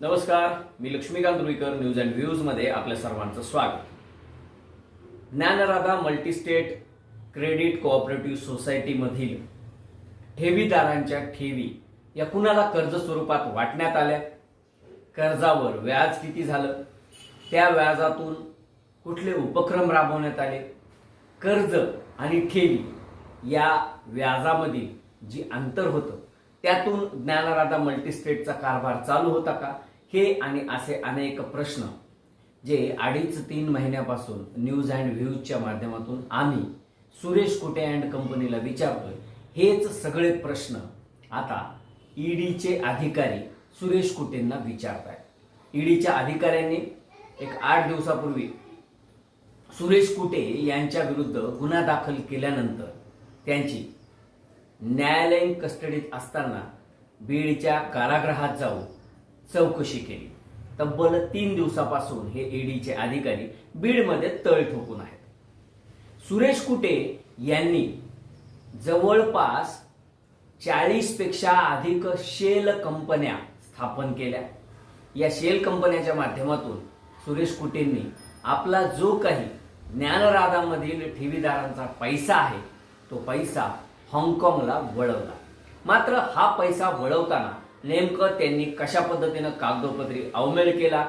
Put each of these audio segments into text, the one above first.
नमस्कार मी Laxmikant Ruikar news and व्ह्यूजमध्ये आपल्या सर्वांचं स्वागत. ज्ञानराधा मल्टीस्टेट क्रेडिट कोऑपरेटिव्ह सोसायटीमधील ठेवीदारांच्या ठेवी या कुणाला कर्ज स्वरूपात वाटण्यात आल्या? कर्जावर व्याज किती झालं? त्या व्याजातून कुठले उपक्रम राबवण्यात आले? कर्ज आणि ठेवी या व्याजामधील जी अंतर होतं त्यातून ज्ञानराधा मल्टीस्टेटचा कारभार चालू होता का? हे आणि असे अनेक प्रश्न जे अडीच तीन महिन्यापासून न्यूज अँड व्ह्यूजच्या माध्यमातून आम्ही सुरेश कुटे अँड कंपनीला विचारतोय. हेच सगळे प्रश्न आता ईडीचे अधिकारी सुरेश कुटेंना विचारत आहेत ईडीच्या अधिकाऱ्यांनी एक आठ दिवसापूर्वी सुरेश कुटे यांच्या विरुद्ध गुन्हा दाखल केल्यानंतर त्यांची न्यायालयीन कस्टडीत असताना बीडच्या कारागृहात जाऊन चौकशी केली. तब्बल तीन दिवसापासून हे ईडीचे अधिकारी बीडमध्ये तळ ठोकून आहेत. सुरेश कुटे यांनी जवळपास चाळीसपेक्षा अधिक शेल कंपन्या स्थापन केल्या. या शेल कंपन्याच्या माध्यमातून सुरेश कुटेंनी आपला जो काही ज्ञानराधामधील ठेवीदारांचा पैसा आहे तो पैसा हाँगकाँगला वळवला. मात्र हा पैसा वळवताना नेमकं त्यांनी कशा पद्धतीनं कागदोपत्री अवमेळ केला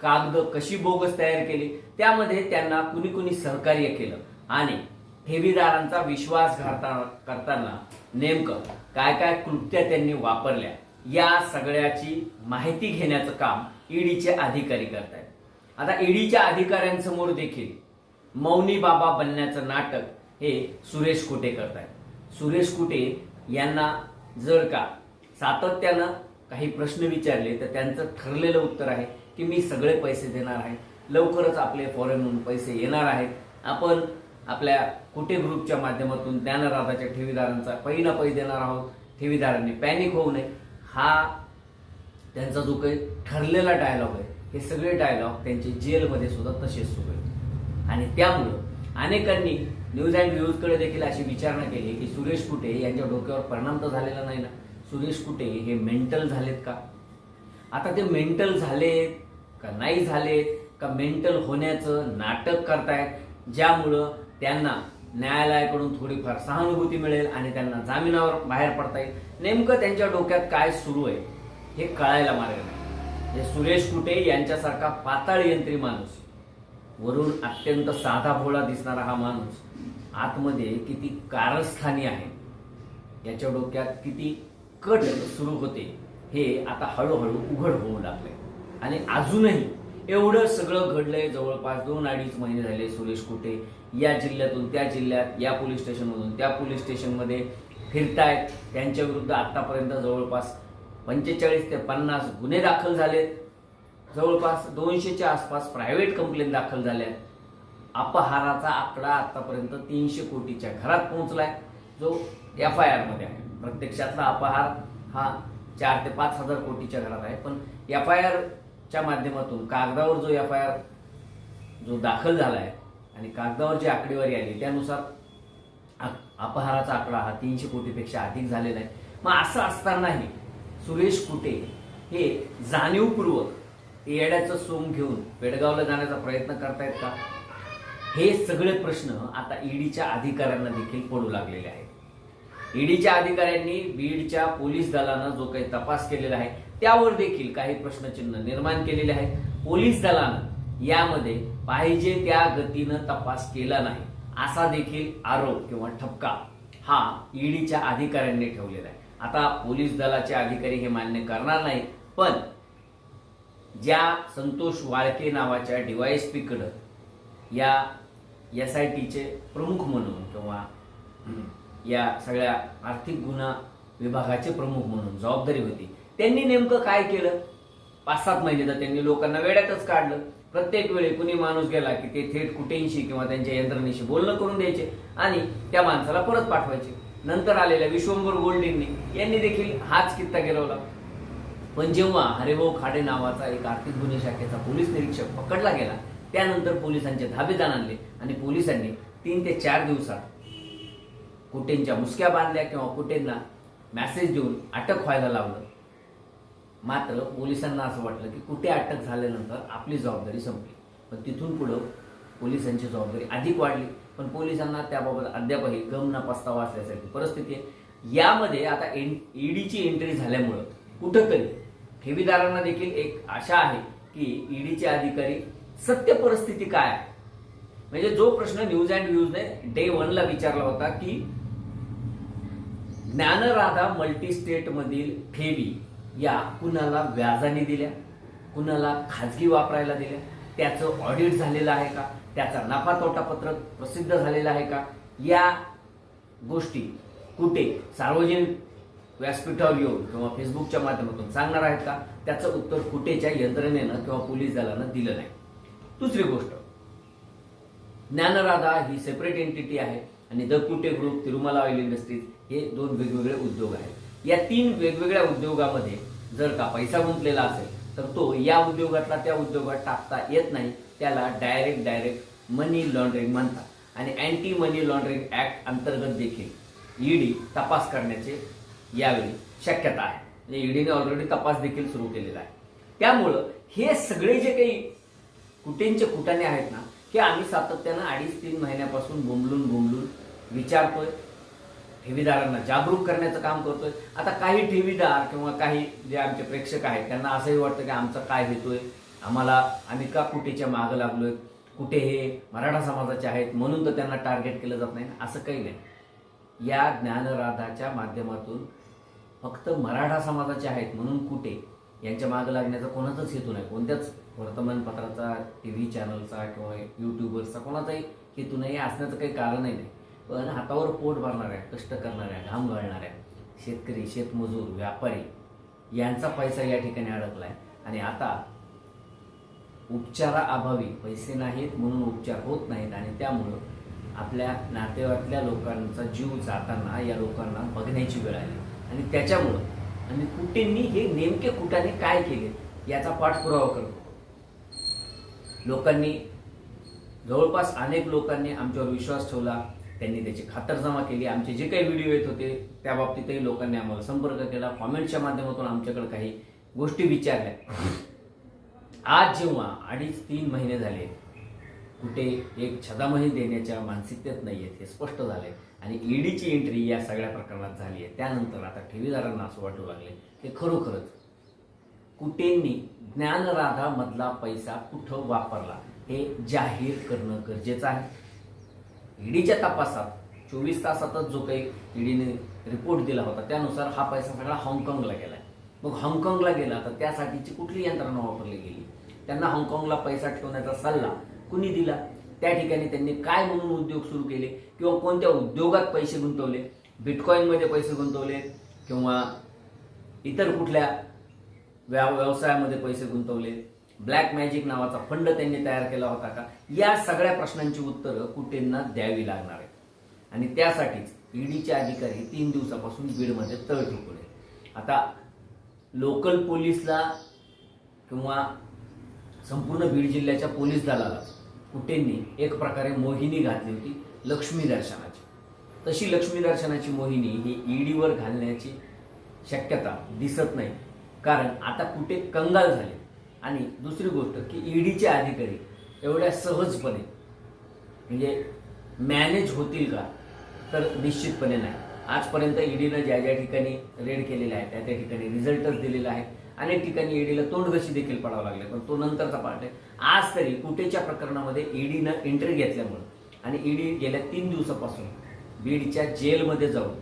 कागद कशी बोगस तयार केली त्यामध्ये त्यांना कुणी कुणी सहकार्य केलं. आणि ठेवीदारांचा विश्वास करताना नेमकं काय काय कृत्या त्यांनी वापरल्या या सगळ्याची माहिती घेण्याचं काम ईडीचे अधिकारी करत आहेत आता ईडीच्या अधिकाऱ्यांसमोर देखील मौनी बाबा बनण्याचं नाटक हे सुरेश कुटे करतायत. सुरेश कुटे यांना जर का सातत्यानं काही प्रश्न विचारले तर त्यांचं ठरलेलं उत्तर आहे की मी सगळे पैसे देणार आहे. लवकरच आपले फॉरेनहून पैसे येणार आहेत. आपण आपल्या कुटे ग्रुपच्या माध्यमातून ज्ञानराधाच्या ठेवीदारांचा पै ना पै देणार आहोत. ठेवीदारांनी पॅनिक होऊ नये. हा त्यांचा जो काही ठरलेला डायलॉग आहे हे सगळे डायलॉग त्यांचे जेलमध्ये सुद्धा तसेच सुरू आहेत. आणि त्यामुळं अनेकांनी न्यूज अँड व्ह्यूजकडे देखील अशी विचारणा केली की सुरेश कुटे यांच्या डोक्यावर परिणाम तर झालेला नाही ना. सुरेश कुटे हे मेंटल झालेत का? आता ते मेंटल झालेत का नाही झालेत? का मेंटल होण्याचं नाटक करतायत? ज्यामुळं त्यांना न्यायालयाकडून थोडीफार सहानुभूती मिळेल आणि त्यांना जामिनावर बाहेर पडता येईल नेमकं त्यांच्या डोक्यात काय सुरू आहे हे कळायला मार्ग नाही. म्हणजे सुरेश कुटे यांच्यासारखा पाताळ यंत्री माणूस. वरून अत्यंत साधा भोळा दिसणारा हा माणूस आतमध्ये किती कारस्थानी आहे. याच्या डोक्यात किती कट सुरू होते. हे आता हळूहळू उघड होऊ लागले आणि अजूनही एवढं सगळं घडलंय. जवळपास दोन अडीच महिने झाले सुरेश कुटे या जिल्ह्यातून त्या जिल्ह्यात या पोलीस स्टेशनमधून त्या पोलीस स्टेशनमध्ये फिरतायत. त्यांच्या विरुद्ध आतापर्यंत जवळपास पंचेचाळीस ते पन्नास गुन्हे दाखल झालेत. जवळपास दोनशेच्या आसपास प्रायव्हेट कंप्लेंट दाखल झाल्या अपहाराचा आकडा आतापर्यंत तीनशे कोटीच्या घरात पोहोचलाय. जो एफ आय आरमध्ये आहे. प्रत्यक्षातला अपहार हा चार ते पाच हजार कोटीच्या घरात आहे. पण एफ आय आरच्या माध्यमातून कागदावर जो एफ आय आर जो दाखल झाला आहे आणि कागदावर जी आकडेवारी आली त्यानुसार आ- अपहाराचा आकडा हा तीनशे कोटीपेक्षा अधिक झालेला आहे. मग असं असतानाही सुरेश कुटे हे जाणीवपूर्वक येड्याचं सोंग घेऊन पेडगावला जाण्याचा प्रयत्न करतायत का? हे सगळे प्रश्न आता ईडीच्या अधिकाऱ्यांना देखील पडू लागलेले आहेत. ईडीच्या अधिकाऱ्यांनी बीडच्या पोलीस दलानं जो काही तपास केलेला आहे त्यावर देखील काही प्रश्नचिन्ह निर्माण केलेले आहेत. पोलीस दलानं यामध्ये पाहिजे त्या गतीनं तपास केला नाही असा देखील आरोप किंवा ठपका हा ईडीच्या अधिकाऱ्यांनी ठेवलेला आहे. आता पोलीस दलाचे अधिकारी हे मान्य करणार नाही पण ज्या संतोष वाळके नावाच्या डीवायएसपी पीकडं या एस आय टीचे प्रमुख म्हणून किंवा या सगळ्या आर्थिक गुन्हा विभागाचे प्रमुख म्हणून जबाबदारी होती. त्यांनी नेमकं काय केलं? पाच सात महिने तर त्यांनी लोकांना वेड्यातच काढलं. प्रत्येक वेळी कुणी माणूस गेला की ते थेट कुठेशी किंवा त्यांच्या यंत्रणेशी बोलणं करून द्यायचे आणि त्या माणसाला परत पाठवायचे. नंतर आलेल्या विश्वंभर गोल्डेंनी यांनी देखील हाच कित्ता गिरवला. पण जेव्हा हरिभाऊ खाडे नावाचा एक आर्थिक गुन्हे शाखेचा पोलीस निरीक्षक पकडला गेला त्यानंतर पोलिसांचे धाबे जाण आणले आणि पोलिसांनी तीन ते चार दिवसात कुटेंच्या मुसक्या बांधल्या किंवा कुटेंना मॅसेज देऊन अटक व्हायला लावलं. मात्र पोलिसांना असं वाटलं की कुठे अटक झाल्यानंतर आपली जबाबदारी संपली. पण तिथून पुढं पोलिसांची जबाबदारी अधिक वाढली. पण पोलिसांना त्याबाबत अद्यापही गम न पस्तावा असल्यासारखी परिस्थिती आहे. यामध्ये आता ईडीची एंट्री झाल्यामुळं कुठंतरी ठेवीदारांना देखील एक आशा आहे की ईडीचे अधिकारी सत्य परिस्थिती काय आहे? म्हणजे जो प्रश्न न्यूज अँड व्ह्यूजने डे वनला विचारला होता की ज्ञानराधा मल्टी मधील ठेवी या कुणाला व्याजाने दिल्या? कुणाला खाजगी वापरायला दिल्या? त्याचं ऑडिट झालेलं आहे का? त्याचा नफा तोटा पत्रक प्रसिद्ध झालेला आहे का? या गोष्टी कुठे सार्वजनिक व्यासपीठावर येऊन किंवा फेसबुकच्या माध्यमातून सांगणार आहेत का? त्याचं उत्तर कुठेच्या यंत्रणेनं किंवा पोलीस दलानं दिलं नाही. दुसरी गोष्ट ज्ञानराधा ही सेपरेट एंटिटी आहे आणि the Kute group Tirumala oil industries हे दोन वेगवेगळे उद्योग आहेत. या तीन वेगवेगळ्या उद्योगामध्ये जर का पैसा गुंतलेला असेल तर तो या उद्योगातला त्या उद्योगात टाकता येत नाही त्याला डायरेक्ट डायरेक्ट मनी लॉन्ड्रिंग म्हणतात. आणि अँटी मनी लॉन्ड्रिंग ऍक्ट अंतर्गत देखील ईडी तपास करण्याचे यावेळी शक्यता आहे. म्हणजे ईडीने ऑलरेडी तपास देखील सुरू केलेला आहे. त्यामुळं हे सगळे जे काही कुटेंचे कुटाने आहेत ना हे आम्ही सातत्यानं अडीच तीन महिन्यापासून बोंबलून बोंबलून विचारतोय. ठेवीदारांना जागरूक करण्याचं काम करतोय. आता काही ठेवीदार किंवा काही जे आमचे प्रेक्षक आहेत त्यांना असंही वाटतं की आमचा काय हेतोय आम्हाला आम्ही का कुठेच्या मागं लागलोय? कुठे हे मराठा समाजाचे आहेत म्हणून तर त्यांना टार्गेट केलं जात नाही असं काही नाही. या ज्ञानराधाच्या माध्यमातून फक्त मराठा समाजाचे आहेत म्हणून कुठे यांच्या मागं लागण्याचा कोणाचाच हेतू नाही. कोणत्याच वर्तमानपत्राचा टी व्ही चॅनलचा किंवा युट्यूबरचा कोणाचाही हेतू नाही. असण्याचं काही कारणही नाही. पण हातावर पोट भरणाऱ्या कष्ट करणाऱ्या घाम घालणाऱ्या शेतकरी शेतमजूर व्यापारी यांचा पैसा या ठिकाणी अडकलाय. आणि आता उपचाराअभावी पैसे नाहीत म्हणून उपचार होत नाहीत आणि त्यामुळं आपल्या नातेवातल्या लोकांचा जीव जाताना या लोकांना बघण्याची वेळ आली. आणि त्याच्यामुळं आणि कुटेंनी हे नेमके कुटाने काय केले याचा पाठपुरावा करतो. लोकांनी जवळपास अनेक लोकांनी आमच्यावर विश्वास ठेवला. त्यांनी त्याची खातरजमा केली. आमचे जे काही व्हिडिओ येत होते त्या बाबतीतही लोकांनी आम्हाला संपर्क केला. कॉमेंटच्या माध्यमातून आमच्याकडे काही गोष्टी विचारल्या. आज जेव्हा अडीच तीन महिने झाले कुठे एक छदामही देण्याच्या मानसिकतेत नाही आहेत हे स्पष्ट झालंय. आणि ईडीची एंट्री या सगळ्या प्रकरणात झाली आहे. त्यानंतर आता ठेवीदारांना असं वाटू लागले की खरोखरच कुठेंनी ज्ञानराधामधला पैसा कुठं वापरला हे जाहीर करणं गरजेचं आहे. ईडीच्या तपासात चोवीस तासातच जो काही ईडीने रिपोर्ट दिला होता त्यानुसार हा पैसा सगळा हाँगकाँगला गेला मग हाँगकाँगला गेला तर त्यासाठीची कुठली यंत्रणा वापरली गेली? त्यांना हाँगकाँगला पैसा ठेवण्याचा सल्ला कुणी दिला? त्या ठिकाणी त्यांनी काय म्हणून उद्योग सुरू केले? किंवा कोणत्या उद्योगात पैसे गुंतवले? बिटकॉईनमध्ये पैसे गुंतवले? किंवा इतर कुठल्या व्या व्यवसायामध्ये पैसे गुंतवले? ब्लॅक मॅजिक नावाचा फंड त्यांनी तयार केला होता का? या सगळ्या प्रश्नांची उत्तरं कुटेंना द्यावी लागणार आहेत. आणि त्यासाठीच ईडीचे अधिकारी तीन दिवसापासून बीडमध्ये तळ ठोकले आता लोकल पोलीसला किंवा संपूर्ण बीड जिल्ह्याच्या पोलीस दलाला कुटेंनी एक प्रकारे मोहिनी घातली होती लक्ष्मी दर्शनाची. तशी लक्ष्मी दर्शनाची मोहिनी ही ईडीवर घालण्याची शक्यता दिसत नाही. कारण आता कुठे कंगाल झाले. आणि दुसरी गोष्ट की ईडीचे अधिकारी एवढ्या सहजपणे म्हणजे मॅनेज होतील का तर निश्चितपणे नाही. आजपर्यंत ईडीनं ज्या ज्या ठिकाणी रेड केलेले आहे त्या त्या ठिकाणी रिझल्टच दिलेला आहे. अनेक ठिकाणी ईडीला तोंडघशी देखील पडावं लागले पण तो नंतरचा पार्ट आहे. आज तरी कुटेच्या प्रकरणामध्ये ईडीनं एंट्री घेतल्यामुळं आणि ईडी गेल्या तीन दिवसापासून बीडच्या जेलमध्ये जाऊन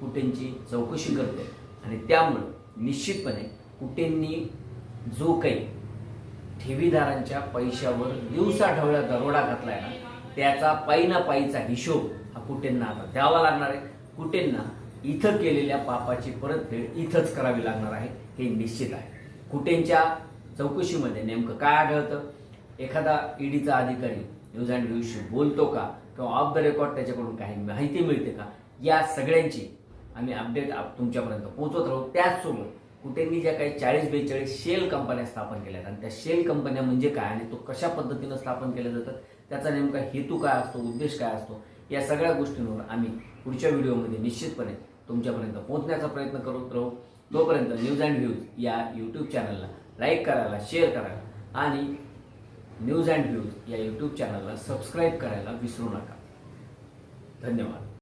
कुटेंची चौकशी करते आणि त्यामुळं निश्चितपणे कुटेंनी जो काही ठेवीदारांच्या पैशावर दिवसाठवळ्या दरोडा घातलाय ना त्याचा पायी ना पायीचा हिशोब हा कुटेंना आता द्यावा लागणार आहे? कुटेंना इथं केलेल्या पापाची परतफेड इथंच करावी लागणार आहे हे निश्चित आहे. कुटेंच्या चौकशीमध्ये नेमकं काय आढळतं? एखादा ईडीचा अधिकारी न्यूज अँड व्ह्यूशी बोलतो का? किंवा ऑफ द रेकॉर्ड त्याच्याकडून काही माहिती मिळते का? या सगळ्यांची आम्ही अपडेट तुमच्यापर्यंत पोहोचवत राहू. त्याचसोबत कुठेनी ज्या काही चाळीस बेचाळीस शेल कंपन्या स्थापन केल्या आहेत आणि त्या शेल कंपन्या म्हणजे काय? आणि तो कशा पद्धतीनं स्थापन केल्या जातात त्याचा नेमका हेतू काय असतो? उद्देश काय असतो? या सगळ्या गोष्टींवर आम्ही पुढच्या व्हिडिओमध्ये निश्चितपणे तुमच्यापर्यंत पोहोचण्याचा प्रयत्न करत राहू. तोपर्यंत न्यूज अँड व्ह्यूज या यूट्यूब चॅनलला लाईक करायला शेअर करायला आणि न्यूज अँड व्ह्यूज या यूट्यूब चॅनलला सबस्क्राईब करायला विसरू नका. धन्यवाद.